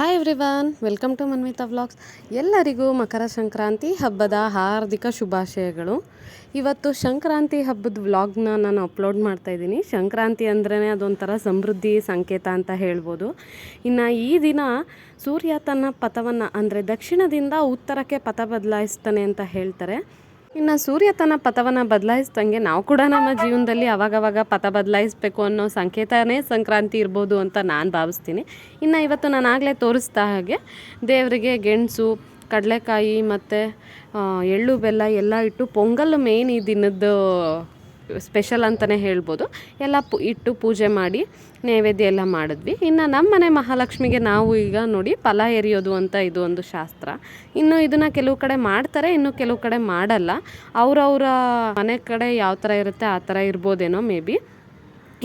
Hi everyone welcome to Manvita vlogs ಎಲ್ಲರಿಗೂ ಮಕರ ಸಂಕ್ರಾಂತಿ ಹಬ್ಬದ ಹಾರ್ದಿಕ ಶುಭಾಶಯಗಳು. ಇವತ್ತು ಸಂಕ್ರಾಂತಿ ಹಬ್ಬದ ವ್ಲಾಗ್ನ ನಾನು ಅಪ್ಲೋಡ್ ಮಾಡ್ತಾ ಇದ್ದೀನಿ. ಸಂಕ್ರಾಂತಿ ಅಂದ್ರೇ ಅದೊಂಥರ ಸಮೃದ್ಧಿ ಸಂಕೇತ ಅಂತ ಹೇಳ್ಬೋದು. ಇನ್ನು ಈ ದಿನ ಸೂರ್ಯ ತನ್ನ ಪಥವನ್ನು ಅಂದರೆ ದಕ್ಷಿಣದಿಂದ ಉತ್ತರಕ್ಕೆ ಪಥ ಬದಲಾಯಿಸ್ತಾನೆ ಅಂತ ಹೇಳ್ತಾರೆ. ಇನ್ನು ಸೂರ್ಯ ತನ್ನ ಪಥವನ್ನು ಬದಲಾಯಿಸ್ದಂಗೆ ನಾವು ಕೂಡ ನಮ್ಮ ಜೀವನದಲ್ಲಿ ಅವಾಗವಾಗ ಪಥ ಬದಲಾಯಿಸಬೇಕು ಅನ್ನೋ ಸಂಕೇತನೇ ಸಂಕ್ರಾಂತಿ ಇರ್ಬೋದು ಅಂತ ನಾನು ಭಾವಿಸ್ತೀನಿ. ಇನ್ನು ಇವತ್ತು ನಾನು ಆಗಲೇ ತೋರಿಸ್ತಾ ಹಾಗೆ ದೇವರಿಗೆ ಗೆಣಸು, ಕಡಲೆಕಾಯಿ ಮತ್ತು ಎಳ್ಳು, ಬೆಲ್ಲ ಎಲ್ಲ ಇಟ್ಟು, ಪೊಂಗಲ್ ಮೇನ್ ಈ ದಿನದ್ದು ಸ್ಪೆಷಲ್ ಅಂತಲೇ ಹೇಳ್ಬೋದು. ಎಲ್ಲ ಪು, ಇಟ್ಟು ಪೂಜೆ ಮಾಡಿ ನೈವೇದ್ಯ ಎಲ್ಲ ಮಾಡಿದ್ವಿ. ಇನ್ನು ನಮ್ಮ ಮನೆ ಮಹಾಲಕ್ಷ್ಮಿಗೆ ನಾವು ಈಗ ನೋಡಿ ಫಲ ಎರಿಯೋದು ಅಂತ ಇದು ಒಂದು ಶಾಸ್ತ್ರ. ಇನ್ನು ಇದನ್ನು ಕೆಲವು ಕಡೆ ಮಾಡ್ತಾರೆ, ಇನ್ನು ಕೆಲವು ಕಡೆ ಮಾಡಲ್ಲ. ಅವರವರ ಮನೆ ಕಡೆ ಯಾವ ಥರ ಇರುತ್ತೆ ಆ ಥರ ಇರ್ಬೋದೇನೋ ಮೇ ಬಿ.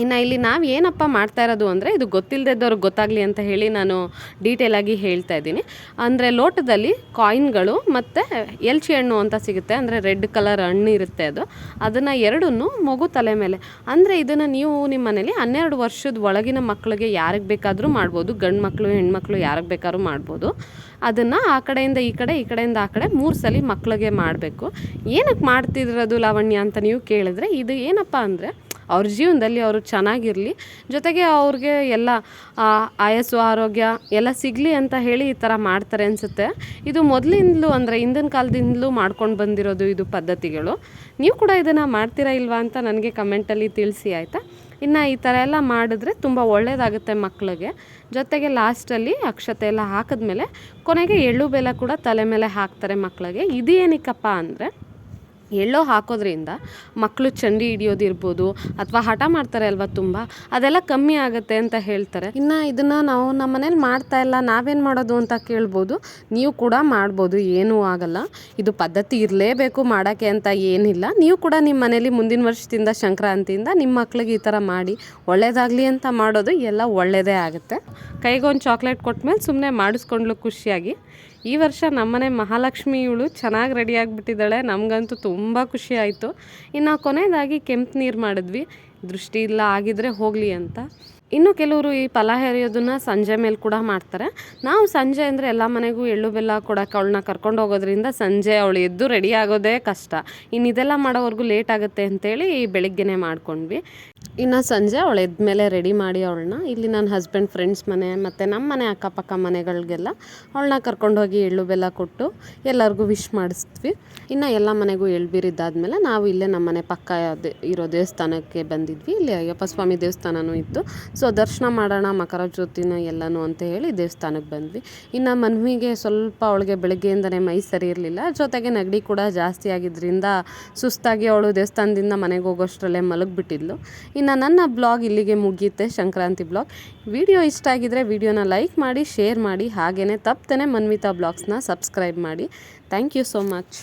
ಇನ್ನು ಇಲ್ಲಿ ನಾವು ಏನಪ್ಪ ಮಾಡ್ತಾ ಇರೋದು ಅಂದರೆ ಇದು ಗೊತ್ತಿಲ್ಲದವ್ರಿಗೆ ಗೊತ್ತಾಗಲಿ ಅಂತ ಹೇಳಿ ನಾನು ಡೀಟೇಲಾಗಿ ಹೇಳ್ತಾ ಇದ್ದೀನಿ. ಅಂದರೆ ಲೋಟದಲ್ಲಿ ಕಾಯಿನ್ಗಳು ಮತ್ತು ಎಲ್ಚಿ ಹಣ್ಣು ಅಂತ ಸಿಗುತ್ತೆ. ಅಂದರೆ ರೆಡ್ ಕಲರ್ ಹಣ್ಣು ಇರುತ್ತೆ ಅದು. ಅದನ್ನು ಎರಡನ್ನೂ ಮಗು ತಲೆ ಮೇಲೆ. ಅಂದರೆ ಇದನ್ನು ನೀವು ನಿಮ್ಮ ಮನೇಲಿ ಹನ್ನೆರಡು ವರ್ಷದ ಒಳಗಿನ ಮಕ್ಕಳಿಗೆ ಯಾರಿಗೆ ಬೇಕಾದರೂ ಮಾಡ್ಬೋದು. ಗಂಡು ಮಕ್ಕಳು ಹೆಣ್ಮಕ್ಳು ಯಾರಿಗೆ ಬೇಕಾದ್ರೂ ಮಾಡ್ಬೋದು. ಅದನ್ನು ಆ ಕಡೆಯಿಂದ ಈ ಕಡೆ, ಈ ಕಡೆಯಿಂದ ಆ ಕಡೆ ಮೂರು ಸಲ ಮಕ್ಕಳಿಗೆ ಮಾಡಬೇಕು. ಏನಕ್ಕೆ ಮಾಡ್ತಿದ್ರದು ಲಾವಣ್ಯ ಅಂತ ನೀವು ಕೇಳಿದ್ರೆ ಇದು ಏನಪ್ಪ ಅಂದರೆ ಅವ್ರ ಜೀವನದಲ್ಲಿ ಅವರು ಚೆನ್ನಾಗಿರಲಿ. ಜೊತೆಗೆ ಅವ್ರಿಗೆ ಎಲ್ಲ ಆಯಸ್ಸು, ಆರೋಗ್ಯ ಎಲ್ಲ ಸಿಗಲಿ ಅಂತ ಹೇಳಿ ಈ ಥರ ಮಾಡ್ತಾರೆ ಅನಿಸುತ್ತೆ. ಇದು ಮೊದಲಿಂದಲೂ ಅಂದರೆ ಹಿಂದಿನ ಕಾಲದಿಂದಲೂ ಮಾಡ್ಕೊಂಡು ಬಂದಿರೋದು ಇದು ಪದ್ಧತಿಗಳು. ನೀವು ಕೂಡ ಇದನ್ನು ಮಾಡ್ತೀರಾ ಇಲ್ವಾ ಅಂತ ನನಗೆ ಕಮೆಂಟಲ್ಲಿ ತಿಳಿಸಿ, ಆಯಿತಾ? ಇನ್ನು ಈ ಥರ ಎಲ್ಲ ಮಾಡಿದ್ರೆ ತುಂಬ ಒಳ್ಳೆಯದಾಗುತ್ತೆ ಮಕ್ಕಳಿಗೆ ಜೊತೆಗೆ ಲಾಸ್ಟಲ್ಲಿ ಅಕ್ಷತೆ ಎಲ್ಲ ಹಾಕಿದ್ಮೇಲೆ ಕೊನೆಗೆ ಎಳ್ಳು ಬೆಲ್ಲ ಕೂಡ ತಲೆ ಮೇಲೆ ಹಾಕ್ತಾರೆ ಮಕ್ಕಳಿಗೆ ಇದೇನಕ್ಕಪ್ಪ ಅಂದರೆ ಎಳ್ಳೋ ಹಾಕೋದ್ರಿಂದ ಮಕ್ಕಳು ಚಂಡಿ ಹಿಡಿಯೋದಿರ್ಬೋದು ಅಥವಾ ಹಠ ಮಾಡ್ತಾರೆ ಅಲ್ವಾ ತುಂಬ, ಅದೆಲ್ಲ ಕಮ್ಮಿ ಆಗುತ್ತೆ ಅಂತ ಹೇಳ್ತಾರೆ. ಇನ್ನು ಇದನ್ನು ನಾವು ನಮ್ಮ ಮನೇಲಿ ಮಾಡ್ತಾ ಇಲ್ಲ, ನಾವೇನು ಮಾಡೋದು ಅಂತ ಕೇಳ್ಬೋದು. ನೀವು ಕೂಡ ಮಾಡ್ಬೋದು, ಏನೂ ಆಗಲ್ಲ. ಇದು ಪದ್ಧತಿ ಇರಲೇಬೇಕು ಮಾಡೋಕ್ಕೆ ಅಂತ ಏನಿಲ್ಲ. ನೀವು ಕೂಡ ನಿಮ್ಮ ಮನೇಲಿ ಮುಂದಿನ ವರ್ಷದಿಂದ ಸಂಕ್ರಾಂತಿಯಿಂದ ನಿಮ್ಮ ಮಕ್ಳಿಗೆ ಈ ಥರ ಮಾಡಿ ಒಳ್ಳೆಯದಾಗಲಿ ಅಂತ ಮಾಡೋದು ಎಲ್ಲ ಒಳ್ಳೆಯದೇ ಆಗುತ್ತೆ. ಕೈಗೊಂದು ಚಾಕ್ಲೇಟ್ ಕೊಟ್ಮೇಲೆ ಸುಮ್ಮನೆ ಮಾಡಿಸ್ಕೊಂಡ್ಲು ಖುಷಿಯಾಗಿ. ಈ ವರ್ಷ ನಮ್ಮನೆ ಮಹಾಲಕ್ಷ್ಮಿ ಇವಳು ಚೆನ್ನಾಗಿ ರೆಡಿಯಾಗಿಬಿಟ್ಟಿದ್ದಾಳೆ ನಮಗಂತೂ ತುಂಬ ಖುಷಿ ಆಯಿತು. ಇನ್ನು ಕೊನೆಯದಾಗಿ ಕೆಂಪು ನೀರು ಮಾಡಿದ್ವಿ. ದೃಷ್ಟಿ ಇಲ್ಲ ಆಗಿದ್ರೆ ಹೋಗಲಿ ಅಂತ. ಇನ್ನು ಕೆಲವರು ಈ ಫಲ ಹೆರಿಯೋದನ್ನ ಸಂಜೆ ಮೇಲೆ ಕೂಡ ಮಾಡ್ತಾರೆ. ನಾವು ಸಂಜೆ ಅಂದರೆ ಎಲ್ಲ ಮನೆಗೂ ಎಳ್ಳು ಬೆಲ್ಲ ಕೊಡೋಕೆ ಅವಳನ್ನ ಕರ್ಕೊಂಡು ಹೋಗೋದ್ರಿಂದ ಸಂಜೆ ಅವಳು ಎದ್ದು ರೆಡಿ ಆಗೋದೇ ಕಷ್ಟ. ಇನ್ನು ಇದೆಲ್ಲ ಮಾಡೋವರೆಗೂ ಲೇಟ್ ಆಗುತ್ತೆ ಅಂತೇಳಿ ಬೆಳಿಗ್ಗೆನೆ ಮಾಡ್ಕೊಂಡ್ವಿ. ಇನ್ನು ಸಂಜೆ ಅವಳು ಮೇಲೆ ರೆಡಿ ಮಾಡಿ ಅವಳನ್ನ. ಇಲ್ಲಿ ನನ್ನ ಹಸ್ಬೆಂಡ್ ಫ್ರೆಂಡ್ಸ್ ಮನೆ ಮತ್ತು ನಮ್ಮ ಮನೆ ಅಕ್ಕಪಕ್ಕ ಮನೆಗಳಿಗೆಲ್ಲ ಅವಳನ್ನ ಕರ್ಕೊಂಡೋಗಿ ಎಳ್ಳು ಬೆಲ್ಲ ಕೊಟ್ಟು ಎಲ್ಲರಿಗೂ ವಿಶ್ ಮಾಡಿಸ್ತೀವಿ ಇನ್ನು ಎಲ್ಲ ಮನೆಗೂ ಎಳ್ಬೀರಿದ್ದಾದಮೇಲೆ ನಾವು ಇಲ್ಲೇ ನಮ್ಮ ಮನೆ ಪಕ್ಕ ಇರೋ ದೇವಸ್ಥಾನಕ್ಕೆ ಬಂದಿದ್ವಿ. ಇಲ್ಲಿ ಅಯ್ಯಪ್ಪ ಸ್ವಾಮಿ ದೇವಸ್ಥಾನವೂ ಇತ್ತು. ಸೊ ದರ್ಶನ ಮಾಡೋಣ, ಮಕರ ಜ್ಯೋತಿನ ಎಲ್ಲನೂ ಅಂತ ಹೇಳಿ ದೇವಸ್ಥಾನಕ್ಕೆ ಬಂದ್ವಿ. ಇನ್ನು ಮನ್ವಿಗೆ ಸ್ವಲ್ಪ ಅವಳಿಗೆ ಬೆಳಗ್ಗೆಯಿಂದನೇ ಮೈ ಸರಿ ಇರಲಿಲ್ಲ. ಜೊತೆಗೆ ನೆಗಡಿ ಕೂಡ ಜಾಸ್ತಿ ಆಗಿದ್ದರಿಂದ ಸುಸ್ತಾಗಿ ಅವಳು ದೇವಸ್ಥಾನದಿಂದ ಮನೆಗೆ ಹೋಗೋಷ್ಟರಲ್ಲೇ ಮಲಗಿಬಿಟ್ಟಿದ್ಲು. ಇನ್ನು ನನ್ನ ಬ್ಲಾಗ್ ಇಲ್ಲಿಗೆ ಮುಗಿಯುತ್ತೆ, ಸಂಕ್ರಾಂತಿ ಬ್ಲಾಗ್. ವಿಡಿಯೋ ಇಷ್ಟ ಆಗಿದ್ರೆ ವಿಡಿಯೋನ ಲೈಕ್ ಮಾಡಿ, ಶೇರ್ ಮಾಡಿ. ಹಾಗೆಯೇ ತಪ್ಪದೇ ಮನ್ವಿತಾ ಬ್ಲಾಗ್ಸ್ನ ಸಬ್ಸ್ಕ್ರೈಬ್ ಮಾಡಿ. Thank you so much.